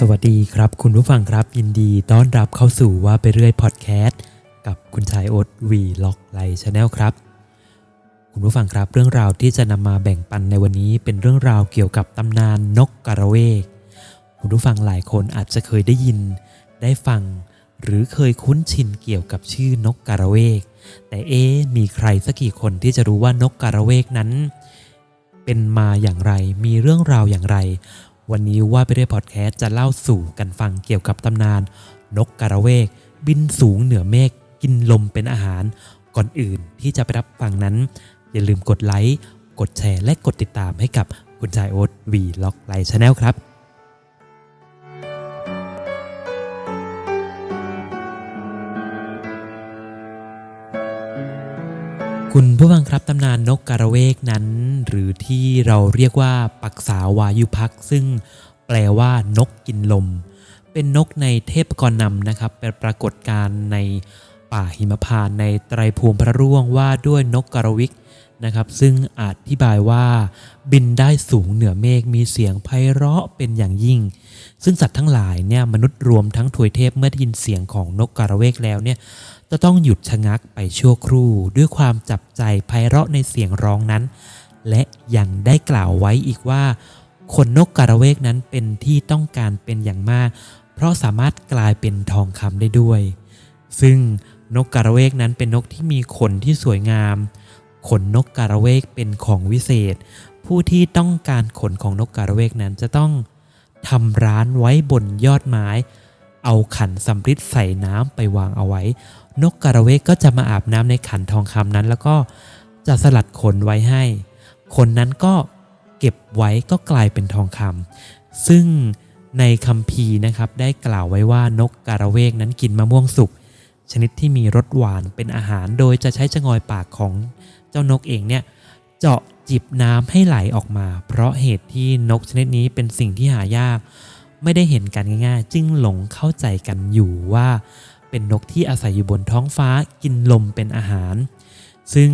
สวัสดีครับ คุณผู้ฟังครับยินดีต้อนรับเข้าสู่ว่าไปเรื่อยพอดแคสต์กับคุณชายโอ๊ตวีล็อกไลชาแนลครับ คุณผู้ฟังครับเรื่องราวที่จะนำมาแบ่งปันในวันนี้เป็นเรื่องราวเกี่ยวกับตำนานนกกระเวก คุณผู้ฟังหลายคนอาจจะเคยได้ยิน ได้ฟัง หรือเคยคุ้นชินเกี่ยวกับชื่อนกกระเวก แต่เอ๊มีใครสักกี่คนที่จะรู้ว่านกกระเวกนั้น เป็นมาอย่างไรมีเรื่องราวอย่างไร วันนี้ว่าไปได้พอดแคสต์จะเล่าสู่กันฟังเกี่ยวกับตำนาน นกกระเวก บินสูงเหนือเมฆกินลมเป็นอาหาร ก่อนอื่นที่จะไปรับฟังนั้น อย่าลืมกดไลค์ กดแชร์และกดติดตามให้กับคุณชายโอ๊ตวีล็อกไลชาแนลครับ คุณผู้ฟังครับตำนานนกกระเวกนั้น หรือที่เราเรียกว่าปักษาวายุพัก ซึ่งแปลว่านกกินลม เป็นนกในเทพกรนำนะครับ เป็นปรากฏการณ์ในป่าหิมพานในไตรภูมิพระร่วงว่าด้วยนกกระวิกนะครับซึ่งอธิบายว่า บินได้สูงเหนือเมฆมีเสียงไพเราะเป็นอย่างยิ่ง ซึ่งสัตว์ทั้งหลายเนี่ยมนุษย์รวมทั้งถวยเทพเมื่อได้ยินเสียงของนกกระเวกแล้วเนี่ยจะต้องหยุดชะงักไปชั่วครู่ ด้วยความจับใจไพเราะในเสียงร้องนั้น และยังได้กล่าวไว้อีกว่าขนนกกระเวกนั้นเป็นที่ต้องการเป็นอย่างมาก เพราะสามารถกลายเป็นทองคำได้ด้วย ซึ่งนกกระเวกนั้นเป็นนกที่มีขนที่สวยงาม ขนนกกระเวกเป็นของวิเศษ ผู้ที่ต้องการขนของนกกระเวกนั้นจะต้อง ทำร้านไว้บนยอดไม้ เอาขันสำริดใส่น้ำไปวางเอาไว้ นกกระเวกก็จะมาอาบน้ำในขันทองคำนั้น แล้วก็จะสลัดขนไว้ให้ ขนนั้นก็เก็บไว้ก็กลายเป็นทองคำซึ่งในคัมภีนะครับได้กล่าวไว้ว่านกกระเวกนั้นกินมะม่วงสุกชนิดที่มีรสหวานเป็นอาหารโดยจะใช้ชะงอยปากของเจ้านกเองเนี่ยเจาะ จิบน้ำให้ไหลออกมา เพราะเหตุที่นกชนิดนี้เป็นสิ่งที่หายาก ไม่ได้เห็นกันง่ายๆ จึงหลงเข้าใจกันอยู่ว่า เป็นนกที่อาศัยอยู่บนท้องฟ้ากินลมเป็นอาหาร ซึ่ง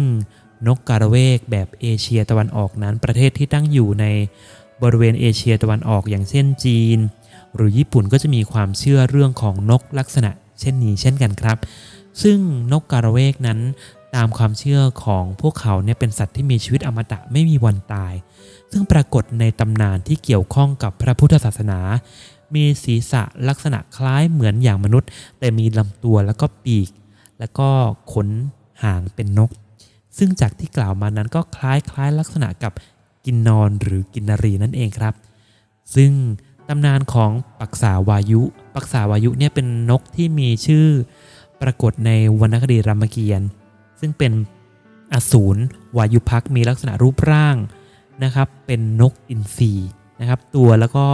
นกกระเวกแบบเอเชียตะวันออกนั้นประเทศที่ตั้งอยู่ในบริเวณเอเชียตะวันออกอย่างเช่นจีน หรือญี่ปุ่นก็จะมีความเชื่อเรื่องของนกลักษณะ เช่นนี้เช่นกันครับ ซึ่งนกกระเวกนั้น ตามความเชื่อของพวกเขาเนี่ยเป็นสัตว์ที่มีชีวิตอมตะไม่มีวันตาย ซึ่งปรากฏในตำนานที่เกี่ยวข้องกับพระพุทธศาสนา มีศีรษะลักษณะคล้ายเหมือนอย่างมนุษย์ แต่มีลำตัวแล้วก็ปีก แล้วก็ขนหางเป็นนก ซึ่งจากที่กล่าวมานั้นก็คล้ายคล้ายลักษณะกับกินนอนหรือกินนรีนั่นเองครับ ซึ่งตำนานของปักษาวายุ ปักษาวายุเนี่ยเป็นนกที่มีชื่อปรากฏในวรรณคดีรามเกียรติ์ ซึ่งเป็นอสูรวายุพักมีลักษณะรูปร่างนะครับ เป็นนกอินทรีนะครับ ตัวแล้วก็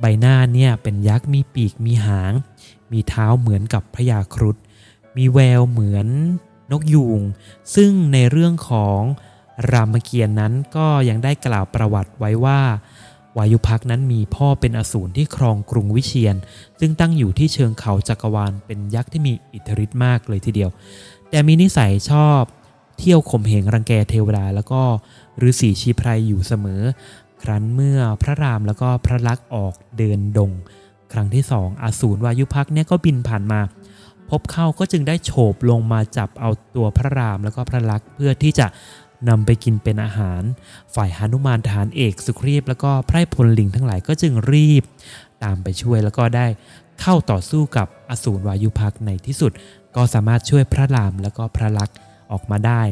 ใบหน้าเนี่ยเป็นยักษ์มีปีกมีหาง มีเท้าเหมือนกับพระยาครุฑมีแววเหมือนนกยูงซึ่งในเรื่องของรามเกียรตินั้นก็ยังได้กล่าวประวัติไว้ว่า วายุพักนั้นมีพ่อเป็นอสูรที่ครองกรุงวิเชียน ซึ่งตั้งอยู่ที่เชิงเขาจักรวาลเป็นยักษ์ที่มีอิทธิฤทธิ์มากเลยทีเดียว แต่มีนิสัยชอบเที่ยวข่มเหงรังแกเทวดาแล้วก็ฤาษีชีไพรอยู่เสมอ ครั้นเมื่อพระรามแล้วก็พระลักษมณ์ออกเดินดง ครั้งที่สองอสูรวายุพักเนี่ยก็บินผ่านมา พบเข้าก็จึงได้โฉบลงมาจับเอาตัวพระรามแล้วก็พระลักษมณ์เพื่อที่จะ นำไปกินเป็นอาหาร ฝ่ายหานุมานทหารเอกสุครีพแล้วก็ไพร่พลลิงทั้งหลายก็จึงรีบ ตามไปช่วยแล้วก็ได้เข้าต่อสู้กับอสูรวายุพักในที่สุด ก็สามารถช่วยพระรามแล้วก็พระลักษ์ออกมาได้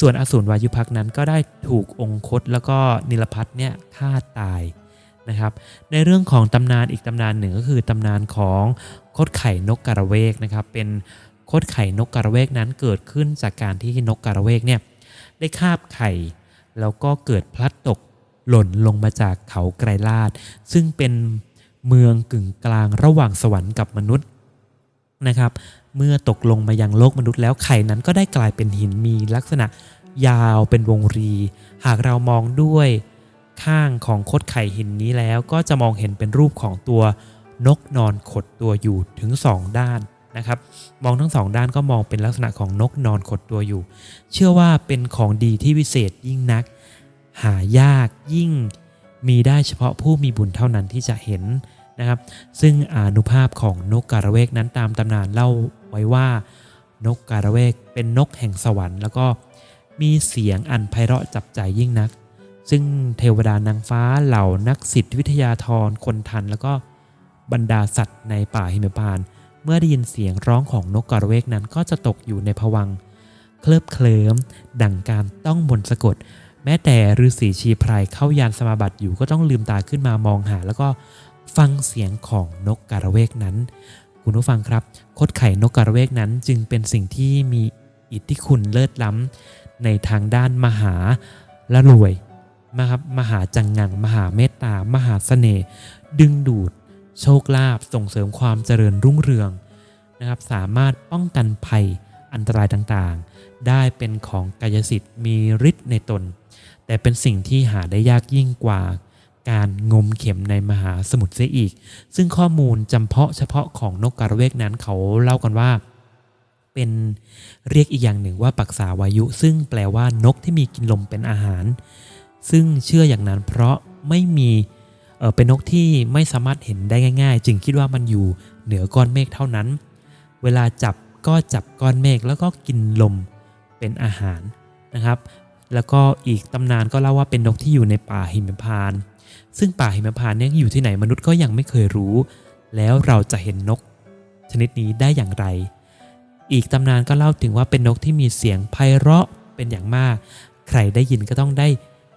ส่วนอสูรวายุพักนั้นก็ได้ถูกองคตแล้วก็นิลพัทเนี่ยฆ่าตายนะครับ ในเรื่องของตำนานอีกตำนานหนึ่งก็คือตำนานของคดไข่นกกระเวกนะครับ เป็นคดไข่นกกระเวกนั้นเกิดขึ้นจากการที่นกกระเวกเนี่ย ได้คาบไข่ แล้วก็เกิดพลัดตกหล่นลงมาจากเขาไกรลาด ซึ่งเป็นเมืองกึ่งกลางระหว่างสวรรค์กับมนุษย์นะครับ เมื่อตกลงมายังโลกมนุษย์แล้วไข่นั้นก็ได้กลายเป็นหินมีลักษณะยาวเป็นวงรี หากเรามองด้วยข้างของคดไข่หินนี้แล้วก็จะมองเห็นเป็นรูปของตัวนกนอนขดตัวอยู่ถึง2ด้าน นะครับ มองทั้งสองด้านก็มองเป็นลักษณะของนกนอนขดตัวอยู่ เชื่อว่าเป็นของดีที่วิเศษยิ่งนัก หายากยิ่งมีได้เฉพาะผู้มีบุญเท่านั้นที่จะเห็นนะครับ ซึ่งอนุภาพของนกกาละเวกนั้นตามตำนานเล่าไว้ว่านกกาละเวกเป็นนกแห่งสวรรค์ แล้วก็มีเสียงอันไพเราะจับใจยิ่งนัก ซึ่งเทวดานางฟ้าเหล่านักศิษย์วิทยาธรคนทัน แล้วก็บรรดาสัตว์ในป่าหิมพานต์ เมื่อได้ยินเสียงร้องของนกกาละเวกนั้นก็จะตกอยู่ในภวังเคลิบเคลิ้มดังการต้องมนสะกด แม้แต่ฤาษีชีพรายเข้ายานสมาบัติอยู่ก็ต้องลืมตาขึ้นมามองหา แล้วก็ฟังเสียงของนกกาละเวกนั้น คุณผู้ฟังครับคดไข่นกกาละเวกนั้นจึงเป็นสิ่งที่มีอิทธิคุณเลิศล้ำในทางด้านมหาละรวยนะครับมหาจังงัง มหาเมตตามหาเสน่ห์ดึงดูด โชคลาภส่งเสริมความเจริญรุ่งเรืองนะครับสามารถป้องกันภัยอันตรายต่างๆ ได้เป็นของกายสิทธิ์มีฤทธิ์ในตน แต่เป็นสิ่งที่หาได้ยากยิ่งกว่าการงมเข็มในมหาสมุทรเสียอีก ซึ่งข้อมูลจำเพาะเฉพาะของนกกระเวกนั้นเขาเล่ากันว่า เป็นเรียกอีกอย่างหนึ่งว่าปักษาวายุ ซึ่งแปลว่านกที่มีกินลมเป็นอาหาร ซึ่งเชื่ออย่างนั้นเพราะไม่มี เป็นนกที่ไม่สามารถเห็นได้ง่าย ๆ จึงคิดว่ามันอยู่เหนือก้อนเมฆเท่านั้น เวลาจับก็จับก้อนเมฆแล้วก็กินลมเป็นอาหารนะครับ แล้วก็อีกตำนานก็เล่าว่าเป็นนกที่อยู่ในป่าหิมพานต์ซึ่งป่าหิมพานต์เนี่ยอยู่ที่ไหนมนุษย์ก็ยังไม่เคยรู้ แล้วเราจะเห็นนกชนิดนี้ได้อย่างไร อีกตำนานก็เล่าถึงว่าเป็นนกที่มีเสียงไพเราะเป็นอย่างมาก ใครได้ยินก็ต้องได้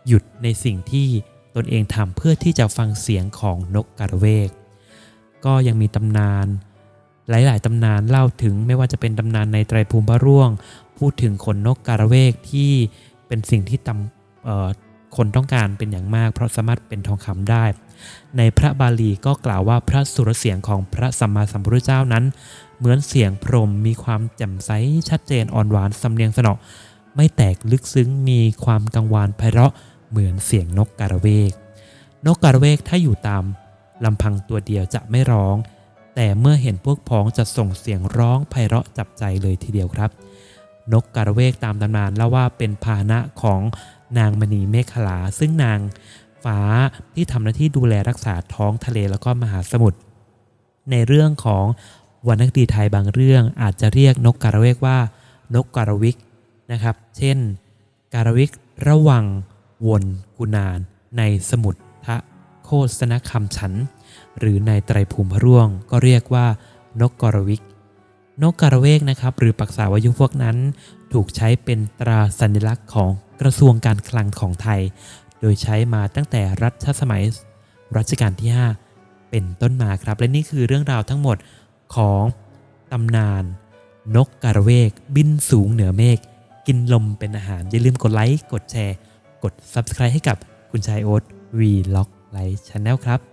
หยุดในสิ่งที่ ตนเองทำเพื่อที่จะฟังเสียงของนกกระเวก ก็ยังมีตำนาน หลาย ๆ ตำนานเล่าถึงไม่ว่าจะเป็นตำนานในไตรภูมิพระร่วง พูดถึงขนนกกระเวกที่เป็นสิ่งที่ตำเอ่อคนต้องการเป็นอย่างมาก เพราะสามารถเป็นทองคำได้ ในพระบาลีก็กล่าวว่าพระสุรเสียงของพระสัมมาสัมพุทธเจ้านั้น เหมือนเสียงพรมมีความแจ่มใสชัดเจนอ่อนหวานสำเนียงสนอไม่แตกลึกซึ้งมีความกังวานไพเราะ เหมือนเสียงนกกระเวก นกกระเวกถ้าอยู่ตามลำพังตัวเดียวจะไม่ร้อง แต่เมื่อเห็นพวกพ้องจะส่งเสียงร้องไพเราะจับใจเลยทีเดียวครับ นกกระเวกตามตำนานเล่าว่าเป็นพาหนะของนางมณีเมฆขลา ซึ่งนางฟ้าที่ทำหน้าที่ดูแลรักษาท้องทะเลแล้วก็มหาสมุทรในเรื่องของวรรณคดีไทยบางเรื่องอาจจะเรียกนกกระเวกว่า นกกระวิกนะครับ เช่น การวิกระวัง วนกุนานในสมุทรทะโคสนคำฉัน หรือในไตรภูมิพร่วง ก็เรียกว่านกกรวิก นกกระเวกนะครับหรือปักษาวายุพวกนั้น ถูกใช้เป็นตราสัญลักษณ์ของกระทรวงการคลังของไทย โดยใช้มาตั้งแต่รัชสมัยรัชกาลที่ 5 เป็นต้นมาครับ และนี่คือเรื่องราวทั้งหมดของตำนาน นกกระเวก บินสูงเหนือเมฆกินลมเป็นอาหาร อย่าลืมกดไลค์ กดแชร์ กด Subscribe ให้กับคุณชายโอ๊ตวีล็อกไลฟ์ช n แนลครับ